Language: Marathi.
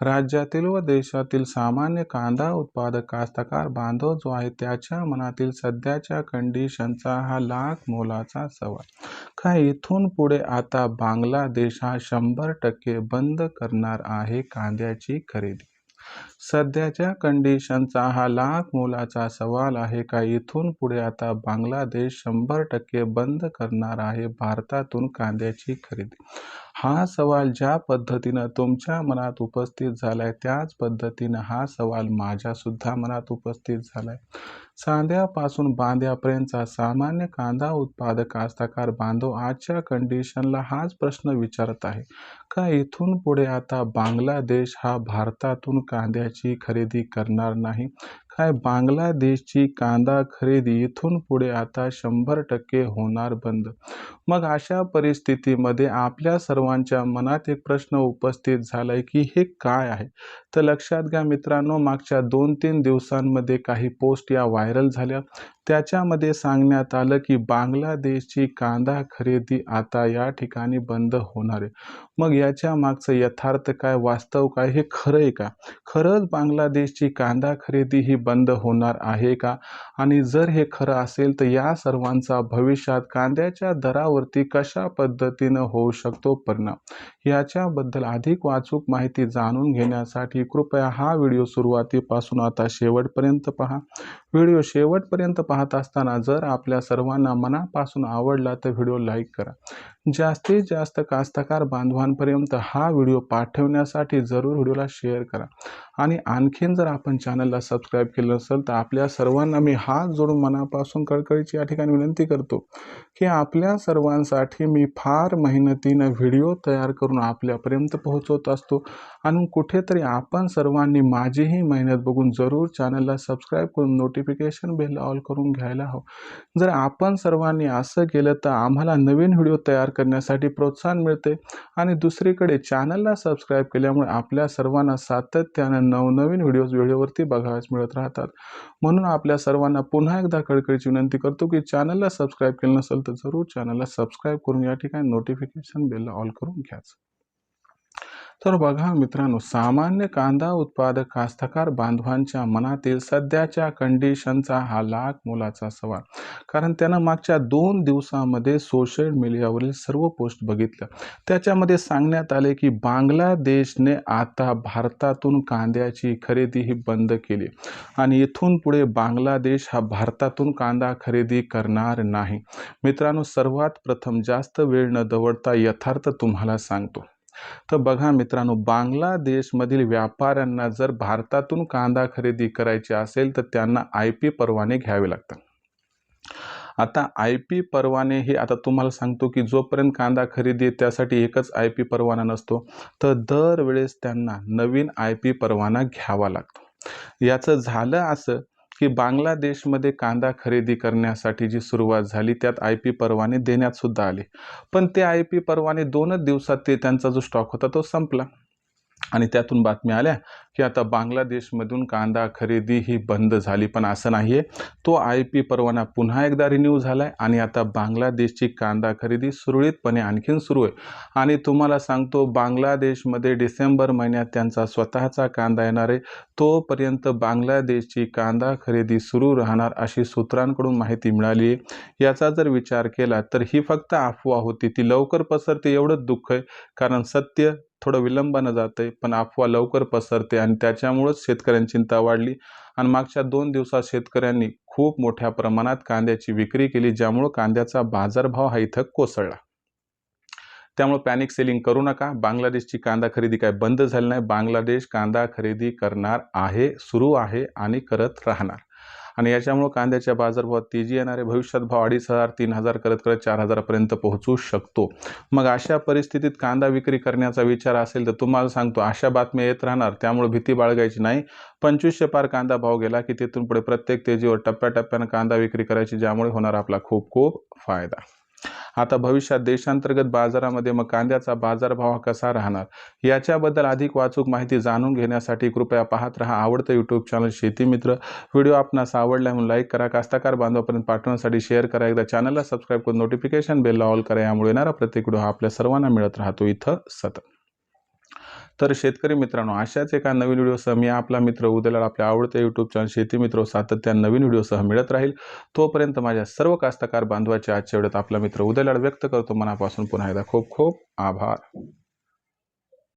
राज्यातील व देशातील सामान्य कांदा उत्पादक कास्तकार बांधव जो आहे त्याच्या मनातील सध्याच्या कंडिशनचा हा लाख मोलाचा सवाल. का इथून पुढे आता बांगलादेश हा शंभर टक्के बंद करणार आहे कांद्याची खरेदी? सध्याच्या कंडिशनचा हा लाख मोलाचा सवाल आहे का? इथून पुढे आता बांगलादेश शंभर टक्के बंद करणार आहे भारतातून कांद्याची खरेदी. हा सवाल ज्या पद्धतीनं तुमच्या मनात उपस्थित झालाय त्याच पद्धतीनं हा सवाल माझ्या सुद्धा मनात उपस्थित झालाय. सांध्यापासून बांध्यापर्यंतचा सामान्य कांदा उत्पादक कास्तकार बांधव आजच्या कंडिशनला हाच प्रश्न विचारत आहे. का इथून पुढे आता बांगलादेश हा भारतातून का कांद्याची खरेदी करणार नाही. काय बांगलादेशची कांदा खरेदी इथून पुढे आता शंभर टक्के होणार बंद? मग अशा परिस्थितीमध्ये आपल्या सर्वांच्या मनात एक प्रश्न उपस्थित झालाय की हे काय आहे? तर लक्षात घ्या मित्रांनो मागच्या दोन तीन दिवसांमध्ये काही पोस्ट या व्हायरल झाल्या. त्याच्यामध्ये सांगण्यात आलं की बांगलादेशची कांदा खरेदी आता या ठिकाणी बंद होणार आहे. मग याच्या मागचं यथार्थ काय वास्तव काय हे खरं आहे का? खरंच बांगलादेशची कांदा खरेदी ही बंद होणार आहे का? आणि जर हे खरं असेल तर या सर्वांचा भविष्यात कांद्याच्या दरावरती कशा पद्धतीनं होऊ शकतो परिणाम? याच्याबद्दल अधिक वाचूक माहिती जाणून घेण्यासाठी कृपया हा व्हिडिओ सुरुवातीपासून आता शेवटपर्यंत पहा. व्हिडिओ शेवटपर्यंत पहा. पाहत असताना जर आपल्या सर्वांना मनापासून आवडला तर व्हिडिओ लाईक करा. जास्तीत जास्त कास्तकार बांधवांपर्यंत हा व्हिडिओ पाठवण्यासाठी जरूर व्हिडिओला शेअर करा. आणि आणखीन जर आपण चॅनलला सबस्क्राईब केलं नसेल तर आपल्या सर्वांना मी हात जोडून मनापासून कळकळीची या ठिकाणी विनंती करतो की आपल्या सर्वांसाठी मी फार मेहनतीनं व्हिडिओ तयार करून आपल्यापर्यंत पोहोचवत असतो. आणि कुठेतरी आपण सर्वांनी माझीही मेहनत बघून जरूर चॅनलला सबस्क्राईब करून नोटिफिकेशन बेल ऑल करून घ्यायला हवं. जर आपण सर्वांनी असं केलं तर आम्हाला नवीन व्हिडिओ तयार करण्यासाठी प्रोत्साहन मिळते आणि दुसरीकडे चॅनलला सबस्क्राईब केल्यामुळे आपल्या सर्वांना सातत्यानं नवनवीन व्हिडिओज व्हिडिओवरती बघायला मिळत राहतात. म्हणून आपल्या सर्वांना पुन्हा एकदा कळकळीची विनंती करतो की चॅनलला सबस्क्राईब केलं नसेल तर जरूर चॅनलला सबस्क्राईब करून या ठिकाणी नोटिफिकेशन बेलला ऑल करून घ्यायचं तर बघा मित्रांनो सामान्य कांदा उत्पादक कास्तकार बांधवांच्या मनातील सध्याच्या कंडिशनचा हा लाख मोलाचा सवाल. कारण त्यानं मागच्या दोन दिवसामध्ये सोशल मीडियावरील सर्व पोस्ट बघितलं त्याच्यामध्ये सांगण्यात आले की बांगलादेशने आता भारतातून कांद्याची खरेदी ही बंद केली. आणि इथून पुढे बांगलादेश हा भारतातून कांदा खरेदी करणार नाही. मित्रांनो सर्वात प्रथम जास्त वेळ न दवडता यथार्थ तुम्हाला सांगतो. तर बघा मित्रांनो बांगलादेशमधील व्यापाऱ्यांना जर भारतातून कांदा खरेदी करायची असेल तर त्यांना आय पी परवाने घ्यावे लागतात. आता आय पी परवाने हे आता तुम्हाला सांगतो की जोपर्यंत कांदा खरेदी त्यासाठी एकच आय पी परवाना नसतो. तर दरवेळेस त्यांना नवीन आय पी परवाना घ्यावा लागतो. याचं झालं असं की बांगलादेशमध्ये कांदा खरेदी करण्यासाठी जी सुरुवात झाली त्यात आय पी परवाने देण्यात सुद्धा आले. पण ते आय पी परवाने दोनच दिवसात ते त्यांचा जो स्टॉक होता तो संपला. आणि त्यातून बातम्या आल्या की आता बांगलादेशमधून कांदा खरेदी ही बंद झाली पण असं नाही आहे तो आय पी परवाना पुन्हा एकदा रिन्यू झाला आहे आणि आता बांगलादेशची कांदा खरेदी सुरळीतपणे आणखीन सुरू आहे. आणि तुम्हाला सांगतो बांगलादेशमध्ये डिसेंबर महिन्यात त्यांचा स्वतःचा कांदा येणार आहे. तोपर्यंत बांगलादेशची कांदा खरेदी सुरू राहणार अशी सूत्रांकडून माहिती मिळाली आहे. याचा जर विचार केला तर ही फक्त अफवा होती. ती लवकर पसरते एवढंच दुःख आहे. कारण सत्य थोडं विलंबानं जातं आहे पण अफवा लवकर पसरते आणि त्याच्यामुळंच शेतकऱ्यांची चिंता वाढली. आणि मागच्या दोन दिवसात शेतकऱ्यांनी खूप मोठ्या प्रमाणात कांद्याची विक्री केली ज्यामुळं कांद्याचा बाजारभाव हा इथं कोसळला. त्यामुळे पॅनिक सेलिंग करू नका. बांगलादेशची कांदा खरेदी काय बंद झाली नाही. बांगलादेश कांदा खरेदी करणार आहे सुरू आहे आणि करत राहणार. आणि याच्यामुळं कांद्याच्या बाजारभावात तेजी येणारे भविष्यात भाव अडीच हजार तीन हजार करत करत चार हजारापर्यंत पोहोचू शकतो. मग अशा परिस्थितीत कांदा विक्री करण्याचा विचार असेल तर तुम्हाला सांगतो अशा बातम्या येत राहणार त्यामुळे भीती बाळगायची नाही. पंचवीसशे पार कांदा भाव गेला की तिथून पुढे प्रत्येक तेजीवर टप्प्याटप्प्यानं कांदा विक्री करायची ज्यामुळे होणार आपला खूप खूप फायदा. आता भविष्यात देशांतर्गत बाजारामध्ये मग कांद्याचा बाजारभाव हा कसा राहणार? याच्याबद्दल अधिक वाचूक माहिती जाणून घेण्यासाठी कृपया पाहत राहा आवडतं यूट्यूब चॅनल शेती मित्र. व्हिडिओ आपणास आवडला म्हणून लाईक करा कास्ताकार बांधवापर्यंत पाठवण्यासाठी शेअर करा. एकदा चॅनलला सबस्क्राईब करून नोटिफिकेशन बेलला ऑल करा. यामुळे येणारा प्रत्येक व्हिडिओ हा आपल्या सर्वांना मिळत राहतो. इथं सतत. तर शेतकरी मित्रांनो अशाच एका नवीन व्हिडिओसह मी आपला मित्र उद्याला आपल्या आवडत्या यूट्यूब चॅनल शेती मित्र सातत्या नवीन व्हिडिओसह मिळत राहील. तोपर्यंत माझ्या सर्व कास्तकार बांधवाच्या आजच्या वेळेत आपला मित्र उद्याला व्यक्त करतो. मनापासून पुन्हा एकदा खूप खूप आभार.